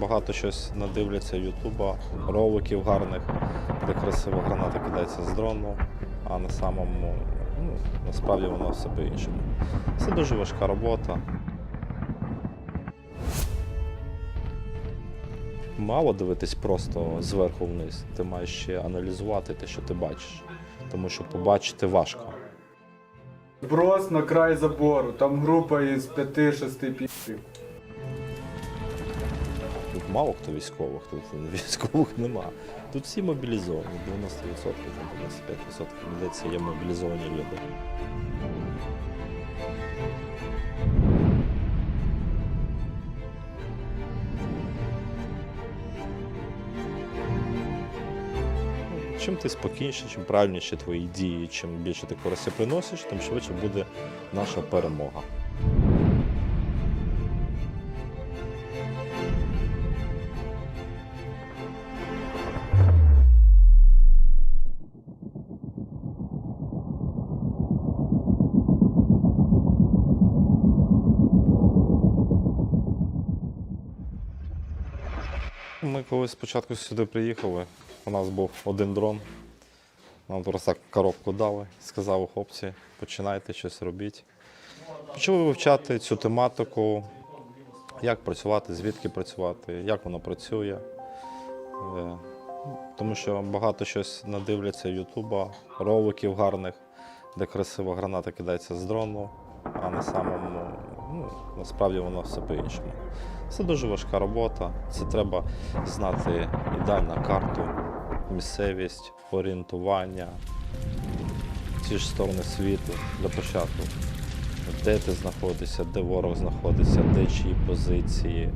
багато щось надивляться Ютуба, роликів гарних, де красиво граната кидається з дрону, а на самому ну, насправді воно все по-іншому. Це дуже важка робота. Мало дивитись просто зверху вниз. Ти маєш ще аналізувати те, що ти бачиш. Тому що побачити важко. Брос на край забору, там група із 5-6 пів. Мало хто військових, тут військових нема. Тут всі мобілізовані, 90%, там 95% здається, є мобілізовані люди. Чим ти спокійніше, чим правильніші твої дії, чим більше ти користі приносиш, тим швидше буде наша перемога. Коли спочатку сюди приїхали, у нас був один дрон. Нам просто так коробку дали, сказали хлопці, починайте щось робіть. Почали вивчати цю тематику, як працювати, звідки працювати, як воно працює. Е, Тому що багато щось надивляться Ютуба, роликів гарних, де красиво граната кидається з дрону, а на самому ну, насправді воно все по-іншому. Це дуже важка робота. Це треба знати ідеально карту, місцевість, орієнтування, ті ж сторони світу для початку. Де ти знаходишся, де ворог знаходиться, де чиї позиції,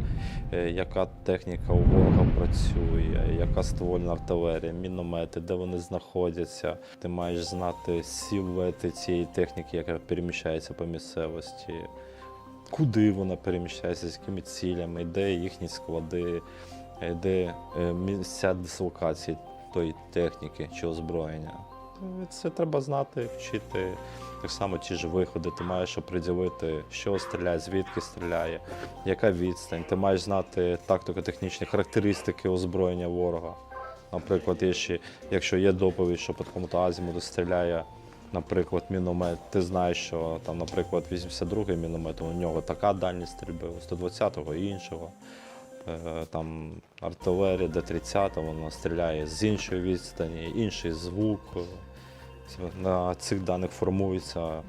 е, яка техніка у ворога працює, яка ствольна артилерія, міномети, де вони знаходяться. Ти маєш знати силуети цієї техніки, яка переміщається по місцевості, куди вона переміщається, з якими цілями, де їхні склади, е, де е, місця дислокації тої техніки чи озброєння. Це треба знати, вчити. Так само ті ж виходи, ти маєш оприділити, що стріляє, звідки стріляє, яка відстань. Ти маєш знати тактико-технічні характеристики озброєння ворога. Наприклад, якщо, є доповідь, що по такому азімуту стріляє, наприклад, міномет, ти знаєш, що там, наприклад, 82-й міномет, у нього така дальність стрільби, у 120-го іншого. Е, Там артилерія Д-30, вона стріляє з іншої відстані, інший звук. На цих даних формується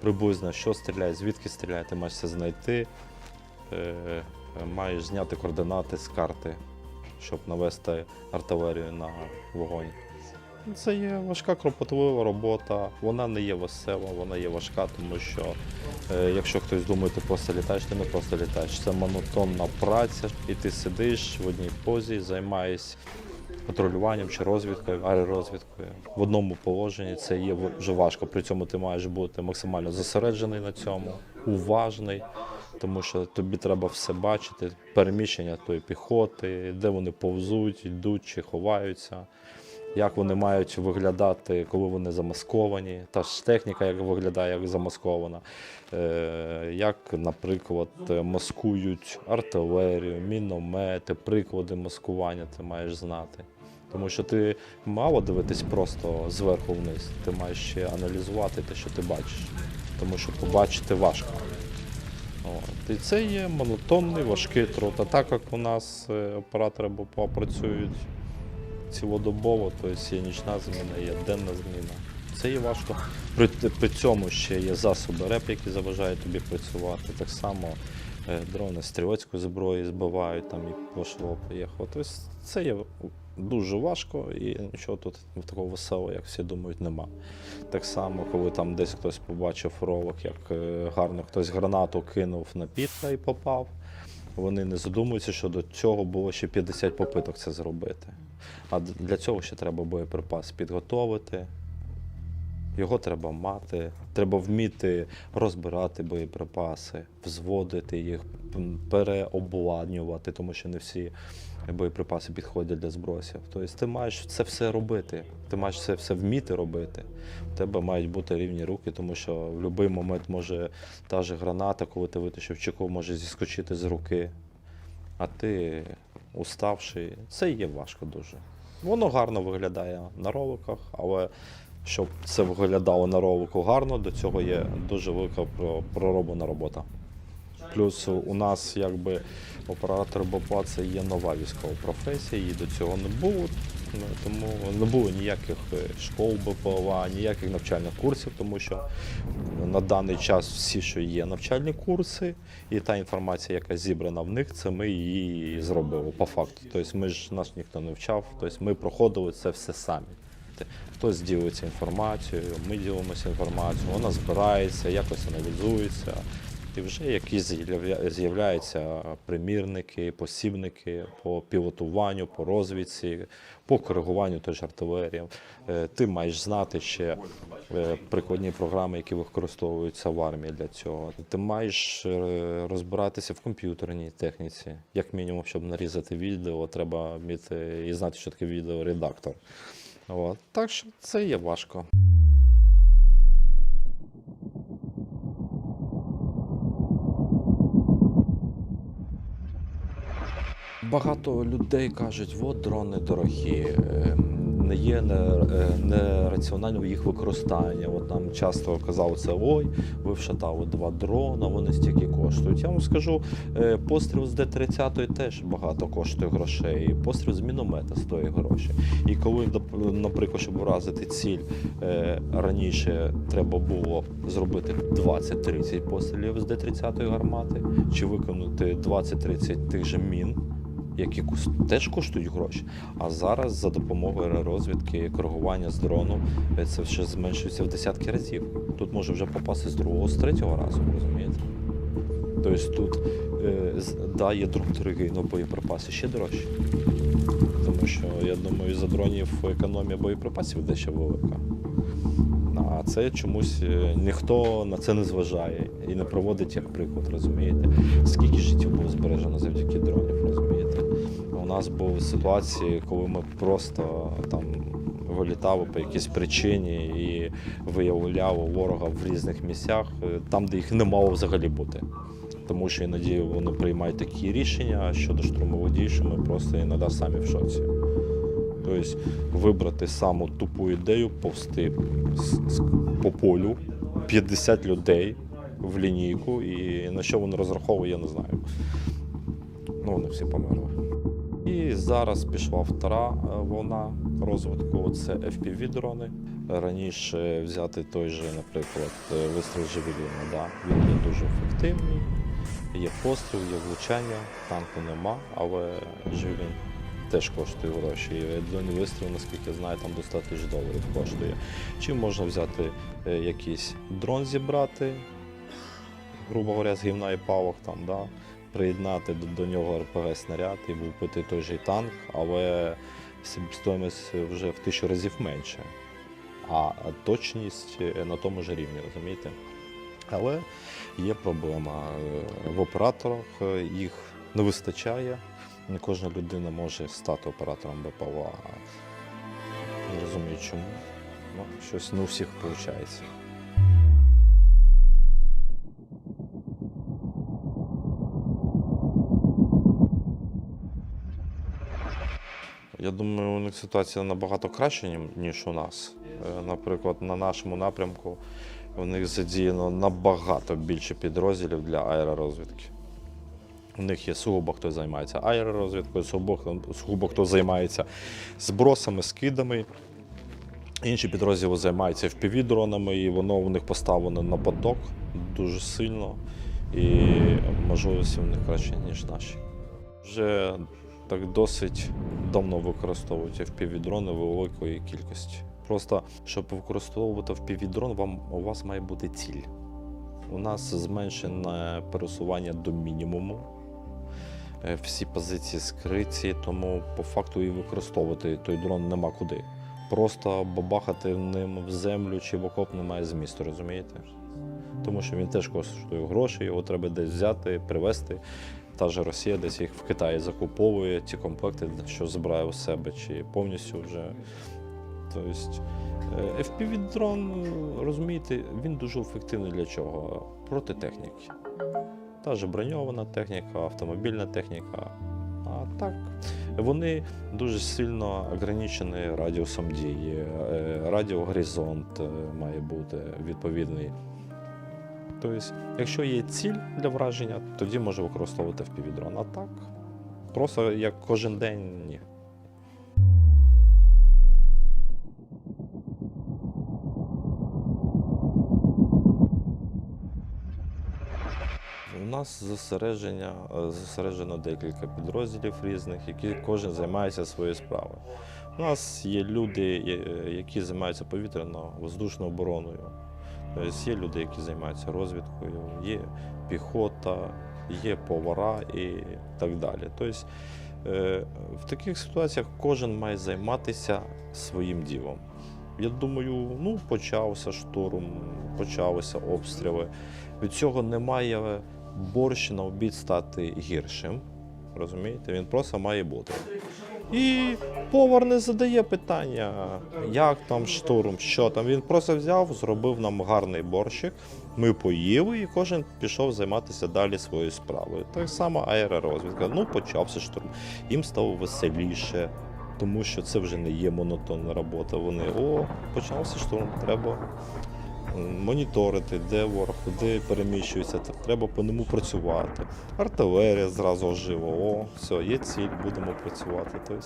приблизно, що стріляє, звідки стріляє, ти маєш це знайти, Е, маєш зняти координати з карти, щоб навести артилерію на вогонь. Це є важка кропотлива робота, вона не є весела, вона є важка, тому що е, якщо хтось думає, ти просто літаєш, ти не просто літаєш. Це монотонна праця, і ти сидиш в одній позі, займаєшся патрулюванням чи розвідкою, аеророзвідкою. В одному положенні це є вже важко. При цьому ти маєш бути максимально зосереджений на цьому, уважний, тому що тобі треба все бачити, переміщення тої піхоти, де вони повзуть, йдуть чи ховаються. Як вони мають виглядати, коли вони замасковані, та ж техніка, як виглядає, як замаскована, Е, як, наприклад, маскують артилерію, міномети, приклади маскування ти маєш знати. Тому що ти мало дивитись просто зверху вниз, ти маєш ще аналізувати те, що ти бачиш. Тому що побачити важко. От. І це є монотонний, важкий труд. А так як у нас е, оператори БПА працюють цілодобово, тобто є нічна зміна, є денна зміна. Це є важко. При, при цьому ще є засоби РЕП, які заважають тобі працювати. Так само е, дрони стрілецької зброї збивають, там і пошло, поїхало. Тобто це є дуже важко і нічого тут такого веселого, як всі думають, нема. Так само, коли там десь хтось побачив ролик, як е, гарно хтось гранату кинув на пітка і попав. Вони не задумуються, що до цього було ще 50 попиток це зробити. А для цього ще треба боєприпас підготовити. Його треба мати, треба вміти розбирати боєприпаси, взводити їх, переобладнювати, тому що не всі боєприпаси підходять для збросів. Тобто ти маєш це все робити, ти маєш це все вміти робити. У тебе мають бути рівні руки, тому що в будь-який момент може та ж граната, коли ти витащив чеку, може зіскочити з руки. а ти уставший. Це є важко дуже. Воно гарно виглядає на роликах, але щоб це виглядало на ролику гарно, до цього є дуже велика про- пророблена робота. Плюс у нас якби оператор БПЛА це є нова військова професія, її до цього не було. Ну, Тому не було ніяких е, школ БПЛА, ніяких навчальних курсів, тому що на даний час всі, що є навчальні курси, і та інформація, яка зібрана в них, це ми її зробили по факту. Тобто ми ж нас ніхто не вчав, тобто ми проходили це все самі. Хтось ділиться інформацією, ми ділимося інформацією, вона збирається, якось аналізується. І вже якісь з'являються примірники, посібники по пілотуванню, по розвідці, по коригуванню теж артилерії. Е, Ти маєш знати ще е, прикладні програми, які використовуються в армії для цього. Ти маєш е, розбиратися в комп'ютерній техніці. Як мінімум, щоб нарізати відео, треба вміти і знати, що таке відеоредактор. От. Так що це є важко. Багато людей кажуть, от дрони дорогі, е, не є не- е, їх використання. От нам часто казали це ой, ви вшатали два дрона, вони стільки коштують. Я вам скажу, е, постріл з Д-30 теж багато коштує грошей, постріл з міномета стоїть гроші. І коли, наприклад, щоб вразити ціль, е, раніше треба було зробити 20-30 пострілів з Д-30 гармати, чи виконати 20-30 тих же мін які теж коштують гроші. А зараз за допомогою аеророзвідки, коригування з дрону е, це ще зменшується в десятки разів. Тут може вже попасти з другого, з третього разу, розумієте? Тобто тут е, з- да, є дрон дорогий, але боєприпаси ще дорожчі. Тому що я думаю, за дронів економія боєприпасів дещо велика. А це чомусь е, ніхто на це не зважає і не проводить як приклад, розумієте? Скільки життів було збережено завдяки дронів, розумієте? У нас були ситуації, коли ми просто там вилітали по якійсь причині і виявляли ворога в різних місцях, е, там, де їх не мало взагалі бути. Тому що іноді вони приймають такі рішення щодо штурмових дій, що ми просто іноді самі в шоці. Тобто вибрати саму тупу ідею, повсти по полю 50 людей в лінійку, і на що вони розраховують, я не знаю. Ну, вони всі померли. І зараз пішла втора е, волна розвитку. Це FPV-дрони. Раніше взяти той же, наприклад, е, вистріл Жевеліна. Да? Він є дуже ефективний. Є постріл, є влучання, танку нема, але Жевелін теж коштує гроші. І Один вистріл, наскільки я знаю, там до 100 тисяч доларів коштує. Чи можна взяти е, якийсь дрон зібрати, грубо говоря, з гівна і палок там, да? приєднати до, до нього РПГ снаряд і випити той же танк, але стоїмость вже в тисячу разів менше. А точність е, на тому ж рівні, розумієте? Але є проблема е, в операторах, їх не вистачає. Не кожна людина може стати оператором БПЛА. Не розумію чому. Ну, щось не у всіх виходить. Я думаю, у них ситуація набагато краща, ніж у нас. Е, Наприклад, на нашому напрямку у них задіяно набагато більше підрозділів для аеророзвідки. У них є сугубо хто займається аеророзвідкою, сугубо, сугубо хто займається збросами, скидами. Інші підрозділи займаються FPV-дронами, і воно у них поставлено на поток дуже сильно. І можливості в них краще, ніж наші. Вже так досить давно використовують FPV-дрони великої кількості. Просто щоб використовувати FPV-дрон, вам у вас має бути ціль. У нас зменшене пересування до мінімуму. Е, Всі позиції скриті, тому по факту і використовувати той дрон нема куди. Просто бабахати ним в землю чи в окоп немає змісту, розумієте? Тому що він теж коштує гроші, його треба десь взяти, привезти. Та ж Росія десь їх в Китаї закуповує ці комплекти, що збирає у себе, чи повністю вже. Тобто е, FPV-дрон, розумієте, він дуже ефективний для чого? Проти техніки. Та ж броньована техніка, автомобільна техніка. А так, вони дуже сильно ограничені радіусом дії. Е, Радіогоризонт е, має бути відповідний. Тобто, якщо є ціль для враження, тоді може використовувати впівдрон. А так, просто як кожен день ні. У нас зосередження, е, зосереджено декілька підрозділів різних, які кожен займається своєю справою. У нас є люди, е, які займаються повітряно-воздушною обороною. Тобто є люди, які займаються розвідкою, є піхота, є повара і так далі. Тобто е, в таких ситуаціях кожен має займатися своїм ділом. Я думаю, ну почався штурм, почалися обстріли. Від цього не має борщ на обід стати гіршим. Розумієте? Він просто має бути. І повар не задає питання, як там штурм, що там. Він просто взяв, зробив нам гарний борщик. Ми поїли, і кожен пішов займатися далі своєю справою. Так само аеророзвідка. Ну, почався штурм. Їм стало веселіше, тому що це вже не є монотонна робота. Вони о, почався штурм, треба моніторити, де ворог, куди переміщується, треба по ньому працювати. Артилерія зразу ожила, о, все, є ціль, будемо працювати. Тобто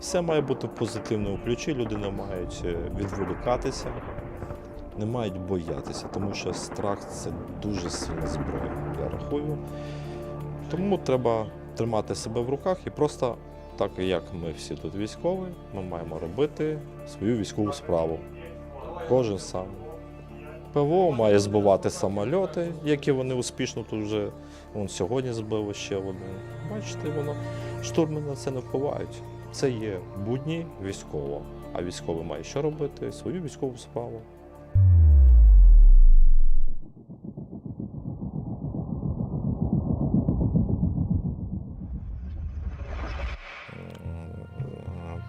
все має бути в позитивному ключі, люди не мають е, відволікатися, не мають боятися, тому що страх це дуже сильна зброя, я рахую. Тому треба тримати себе в руках і просто, так як ми всі тут військові, ми маємо робити свою військову справу. Кожен сам. ПВО має збивати самольоти, які вони успішно тут вже вон, сьогодні збили ще один. Бачите, воно штурми на це не впливають. Це є будні військово. А військовий має що робити? Свою військову справу.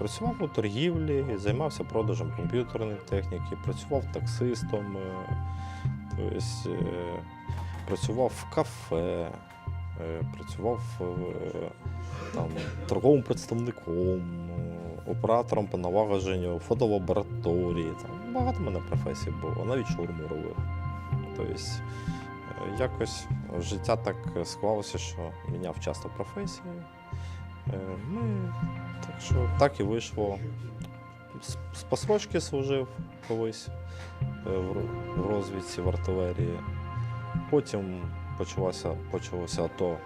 Працював у торгівлі, займався продажем комп'ютерної техніки, працював таксистом, е, тобто, е, працював в кафе, е, працював там, торговим представником, оператором по налагодженню фотолабораторії. Там, багато в мене професій було, навіть шаурму робив. Тобто, якось життя так склалося, що міняв часто професії. Е, Ми, так що так і вийшло. З- посрочки служив колись е, в розвідці в артилерії. Потім почалося, почалося АТО.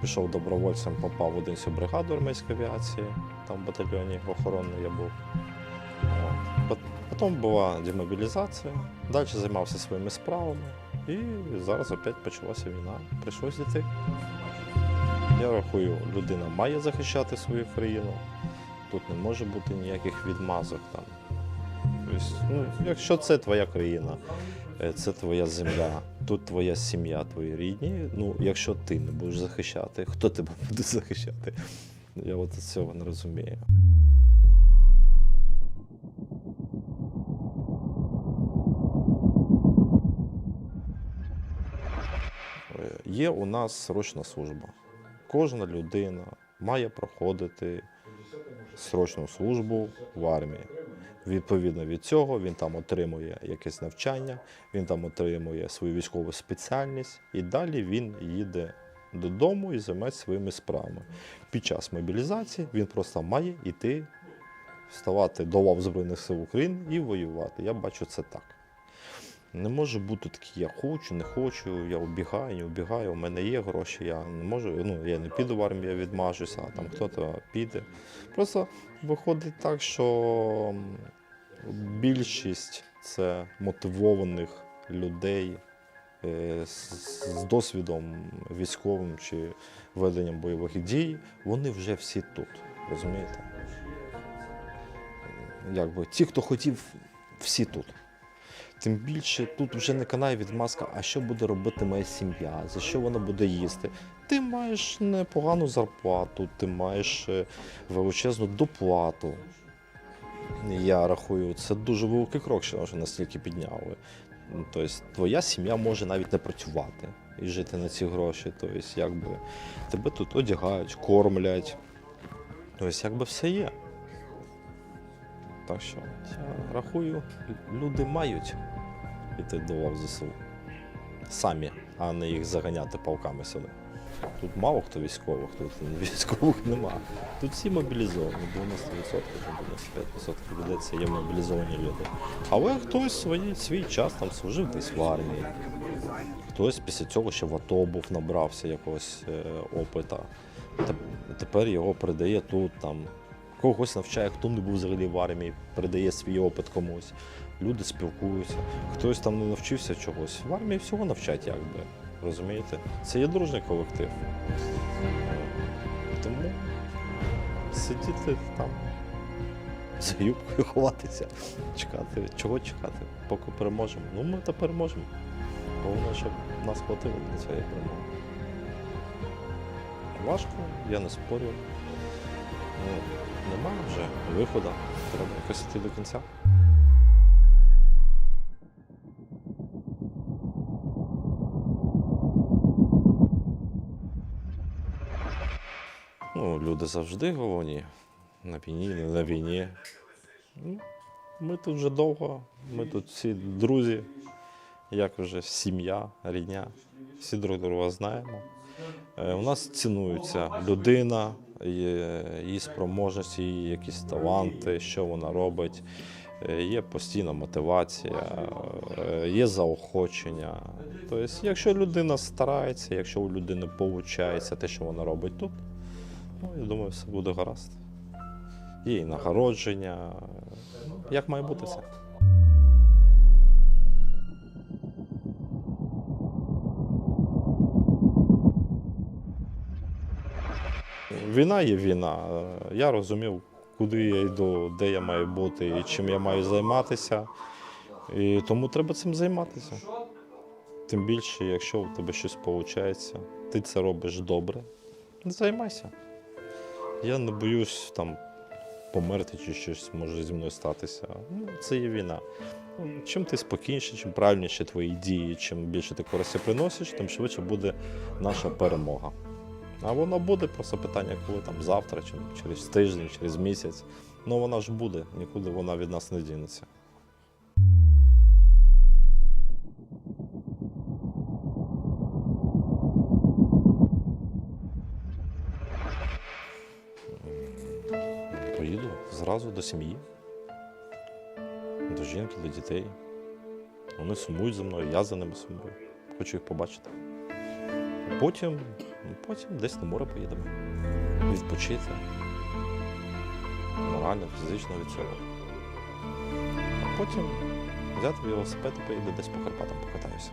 Пішов добровольцем, попав в 11 бригаду армійської авіації, там в батальйоні охоронний я був. От. Потім була демобілізація, далі займався своїми справами. І зараз опять почалася війна. Прийшлось йти. Я рахую, людина має захищати свою країну. Тут не може бути ніяких відмазок там. Ну, якщо це твоя країна, е, це твоя земля, тут твоя сім'я, твої рідні. Ну, якщо ти не будеш захищати, хто тебе буде захищати? Я от цього не розумію. Е, Є у нас срочна служба. Кожна людина має проходити срочну службу в армії. Відповідно від цього він там отримує якесь навчання, він там отримує свою військову спеціальність, і далі він їде додому і займається своїми справами. Під час мобілізації він просто має йти, вставати до лав Збройних сил України і воювати. Я бачу це так. Не може бути такі, я хочу, не хочу, я убігаю, не убігаю, у мене є гроші, я не можу, ну я не піду в армію, я відмажуся, а там хто-то піде. Просто виходить так, що більшість це мотивованих людей е, з, з досвідом військовим чи веденням бойових дій, вони вже всі тут, розумієте? Якби ті, хто хотів, всі тут. Тим більше тут вже не канає відмазка, а що буде робити моя сім'я, за що вона буде їсти. Ти маєш непогану зарплату, ти маєш е, величезну доплату. Я рахую, це дуже великий крок, що вже настільки підняли. Тобто, твоя сім'я може навіть не працювати і жити на ці гроші. Тобто, якби тебе тут одягають, кормлять, Ось якби все є. Так що я рахую, люди мають йти до лав. Самі, а не їх заганяти палками сюди. Тут мало хто військових, тут військових нема. Тут всі мобілізовані, 90%, там 95% людей це є мобілізовані люди. Але хтось свої, свій час там служив десь в армії. Хтось після цього ще в АТО був, набрався якогось е, опита. Тепер його передає тут, там, когось навчає, хто не був взагалі в армії, передає свій опит комусь. Люди спілкуються. Хтось там не навчився чогось. В армії всього навчать, якби. Розумієте? Це є дружний колектив. Тому сидіти там за юбкою ховатися, чекати. Чого чекати? Поки переможемо. Ну ми то переможемо. Головне, щоб нас хватило для цієї перемоги. Важко, я не спорю. Ну, немає вже виходу. Треба якось йти до кінця. Ну, люди завжди головні. На війні, не на війні. Ну, Ми тут вже довго, ми тут всі друзі, як вже сім'я, рідня. Всі друг друга знаємо. Е, У нас цінується людина, її спроможності, її якісь таланти, що вона робить. Е, Є постійна мотивація, е, є заохочення. Тобто, якщо людина старається, якщо у людини виходить те, що вона робить тут, ну, я думаю, все буде гаразд. Є і нагородження. Як має бути це? Війна є війна. Я розумів, куди я йду, де я маю бути і чим я маю займатися. І тому треба цим займатися. Тим більше, якщо у тебе щось виходить, ти це робиш добре, займайся. Я не боюсь там померти чи щось може зі мною статися. Ну, це є війна. Чим ти спокійніше, чим правильніше твої дії, чим більше ти користі приносиш, тим швидше буде наша перемога. А вона буде просто питання, коли там завтра, чи через тиждень, через місяць. Ну вона ж буде, нікуди вона від нас не дінеться. Поїду зразу до сім'ї, до жінки, до дітей. Вони сумують за мною, я за ними сумую. Хочу їх побачити. Потім, потім десь на море поїдемо. Відпочити. Морально, фізично від цього. А потім взяти велосипед і поїду десь по Карпатам покатаюся.